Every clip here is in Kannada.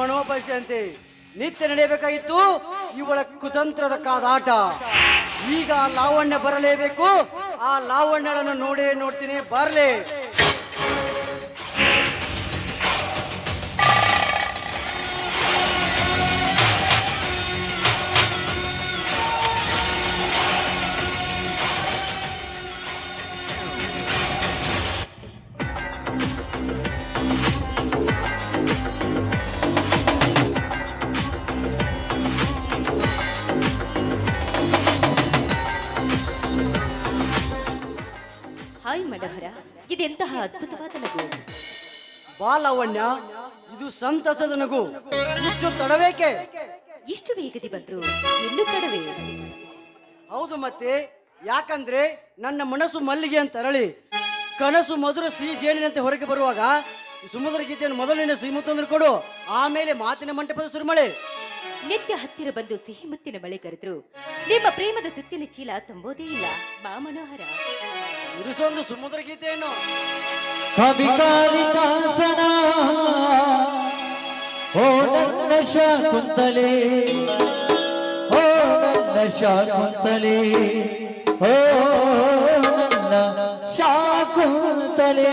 ಆಸೆಯಂತೆ ನಿತ್ಯ ನಡೆಯಬೇಕಾಗಿತ್ತು. ಇವಳ ಕುತಂತ್ರದ ಕಾದಾಟ. ಈಗ ಲಾವಣ್ಯ ಬರಲೇಬೇಕು. ಆ ಲಾವಣ್ಯಗಳನ್ನು ನೋಡೇ ನೋಡ್ತೀನಿ. ಬರ್ಲಿ. ಇದೆಂತಹ ಅದ್ಭುತವಾದ ನಗು? ಬಾಲವಣ್ಯ ಇದು ಸಂತಸದ ನಗು. ಇಷ್ಟು ತಡವೇಕೆ? ಇಷ್ಟು ವೇಗದಿ ಬಂದ್ರು ಇನ್ನು ತಡವೇ? ಹೌದು ಮತ್ತೆ ಯಾಕಂದ್ರೆ ನನ್ನ ಮನಸ್ಸು ಮಲ್ಲಿಗೆ ಅಂತ ಅರಳಿ ಕನಸು ಮಧುರ ಶ್ರೀ ಜೇನಿನಂತೆ ಹೊರಗೆ ಬರುವಾಗ ಸುಮಧುರ ಗೀತೆಯನ್ನು ಮೊದಲಿನ ಸಿಹಿಮುತ್ತೊಂದ್ರೆ ಕೊಡು ಆಮೇಲೆ ಮಾತಿನ ಮಂಟಪದ ಸುರುಮಳೆ. ನಿತ್ಯ ಹತ್ತಿರ ಬಂದು ಸಿಹಿ ಮುತ್ತಿನ ಮಳೆ ಕರೆದ್ರು ನಿಮ್ಮ ಪ್ರೇಮದ ತುತ್ತಿನ ಚೀಲ ತುಂಬೋದೇ ಇಲ್ಲ ಬಾ ಮನೋಹರ. ಇರಿಸೊಂದು ಸುಮಧುರ ಗೀತೆಯನ್ನು. ಕವಿ ಕಾಳಿದಾಸನ ಓ ನನ್ನ ಶಾಕುಂತಲೆ ಓ ನನ್ನ ಶಾಕುಂತಲೆ ಓ ನನ್ನ ಶಾಕುಂತಲೆ.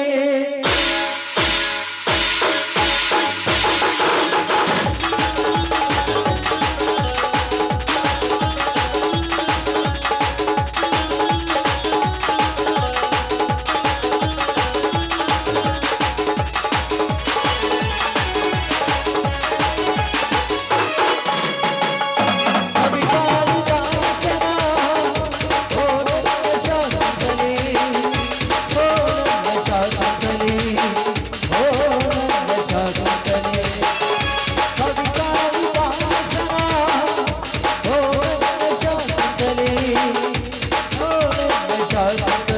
ನನ್ನ ಶಾಕುಂತಲೆ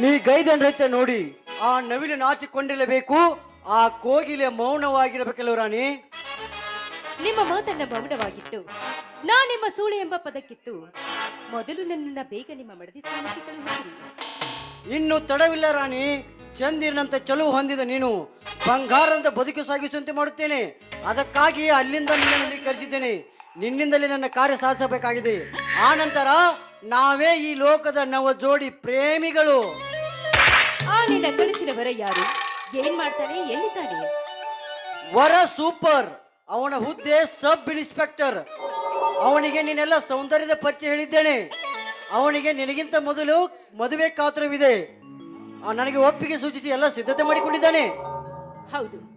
ನೀ ಗೈದ ನೃತ್ಯ ನೋಡಿ ಆ ನವಿಲು ನಾಚಿಕೊಂಡಿರಬೇಕು ಆ ಕೋಗಿಲೆ ಮೌನವಾಗಿರಬೇಕಲ್ಲ ರಾಣಿ. ನಿಮ್ಮ ಮಾತನ್ನ ಮೌನವಾಗಿಟ್ಟು ನಾ ನಿಮ್ಮ ಸೂಳೆ ಎಂಬ ಪದಕ್ಕಿತ್ತು ಮೊದಲು ನನ್ನನ್ನ ಬೇಗ ನಿಮ್ಮ ಮಡದಿ ಸ್ಥಾನಕ್ಕೆ ಕಳುಹಿಸಿರಿ ಇನ್ನು ತಡವಿಲ್ಲ ರಾಣಿ ಚಂದಿರನಂತ ಚಲುವು ಹೊಂದಿದ ನೀನು ಬಂಗಾರಂತ ಬದುಕು ಸಾಗಿಸುವಂತೆ ಮಾಡುತ್ತೇನೆ. ಅದಕ್ಕಾಗಿ ಅಲ್ಲಿಂದ ನಿನ್ನಲ್ಲಿ ಕರೆಸಿದ್ದೇನೆ. ನಿನ್ನಿಂದಲೇ ನನ್ನ ಕಾರ್ಯ ಸಾಧಿಸಬೇಕಾಗಿದೆ. ಆ ನಂತರ ನಾವೇ ಈ ಲೋಕದ ನವ ಜೋಡಿ ಪ್ರೇಮಿಗಳು. ಆ ನಿನ್ನ ಕಳಿಸಿದ ವರ ಯಾರು? ಏನ್ ಮಾಡ್ತಾನೆ? ಎಲ್ಲಿದ್ದಾನೆ? ವರ ಸೂಪರ್. ಅವನ ಹುದ್ದೆ ಸಬ್ ಇನ್ಸ್ಪೆಕ್ಟರ್. ಅವನಿಗೆ ನೀನೆಲ್ಲ ಸೌಂದರ್ಯದ ಪರಿಚಯ ಹೇಳಿದ್ದೇನೆ. ಅವನಿಗೆ ನಿನಗಿಂತ ಮೊದಲು ಮದುವೆ ಕಾತುರವಿದೆ. ಆ, ನನಗೆ ಒಪ್ಪಿಗೆ ಸೂಚಿಸಿ ಎಲ್ಲ ಸಿದ್ಧತೆ ಮಾಡಿಕೊಂಡಿದ್ದಾನೆ. ಹೌದು.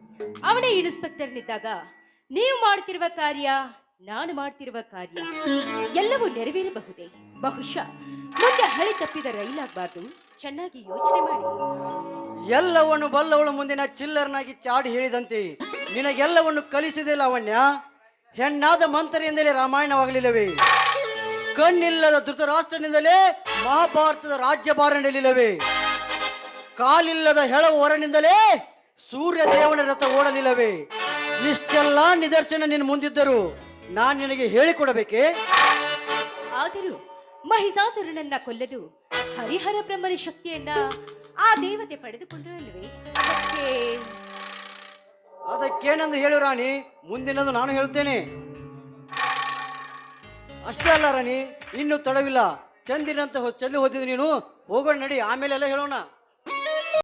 ಅವನೇ ಇನ್ಸ್ಪೆಕ್ಟರ್ನಿದ್ದಾಗ ನೀವು ಮಾಡ್ತಿರುವ ಕಾರ್ಯ ನಾನು ಮಾಡ್ತಿರುವ ಕಾರ್ಯ ಎಲ್ಲವೂ ನೆರವೇರಬಹುದೇ? ಬಹುಶಃ ಮುಂದೆ ಹಳಿ ತಪ್ಪಿದ ರೈಲಾಗಬಾರ್ದು. ಚೆನ್ನಾಗಿ ಯೋಚನೆ ಮಾಡಿ. ಎಲ್ಲವನ್ನು ಬಲ್ಲವಳು ಮುಂದಿನ ಚಿಲ್ಲರ್ನಾಗಿ ಚಾಡಿ ಹೇಳಿದಂತೆ ನಿನಗೆಲ್ಲವನ್ನು ಕಲಿಸಿದೆ ಲಾವಣ್ಯ. ಹೆಣ್ಣಾದ ಮಂತ್ರಿಯಿಂದಲೇ ರಾಮಾಯಣವಾಗಲಿಲ್ಲವೇ? ಕಣ್ಣಿಲ್ಲದ ಧೃತರಾಷ್ಟ್ರನಿಂದಲೇ ಮಹಾಭಾರತದ ರಾಜ್ಯಭಾರ ನಡೆಯಲಿಲ್ಲವೆ ಕಾಲಿಲ್ಲದ ಹೆಳವು ಹೊರನಿಂದಲೇ ಸೂರ್ಯ ದೇವನ ರಥ ಓಡಲಿಲ್ಲವೇ? ಇಷ್ಟೆಲ್ಲ ನಿದರ್ಶನ ನಿನ್ನ ಮುಂದಿದ್ದರು ನಾನು ನಿನಗೆ ಹೇಳಿಕೊಡಬೇಕೆ? ಆದರೂ ಮಹಿಷಾಸುರನನ್ನ ಕೊಲ್ಲಲು ಹರಿಹರ ಬ್ರಹ್ಮರ ಶಕ್ತಿಯನ್ನ ಆ ದೇವತೆ ಪಡೆದುಕೊಂಡಿರಲ್ವೇ? ಅದಕ್ಕೆ ಅದಕ್ಕೇನೆಂದು ಹೇಳು ರಾಣಿ? ಮುಂದಿನದು ನಾನು ಹೇಳ್ತೇನೆ. ಅಷ್ಟೇ ಅಲ್ಲ ರಾಣಿ, ಇನ್ನು ತಡವಿಲ್ಲ. ಚಂದಿನಂತ ಚೆಲ್ಲಿ ಹೋದಿದ್ದು ನೀನು. ಹೋಗೋಣ ನಡಿ, ಆಮೇಲೆಲ್ಲ ಹೇಳೋಣ.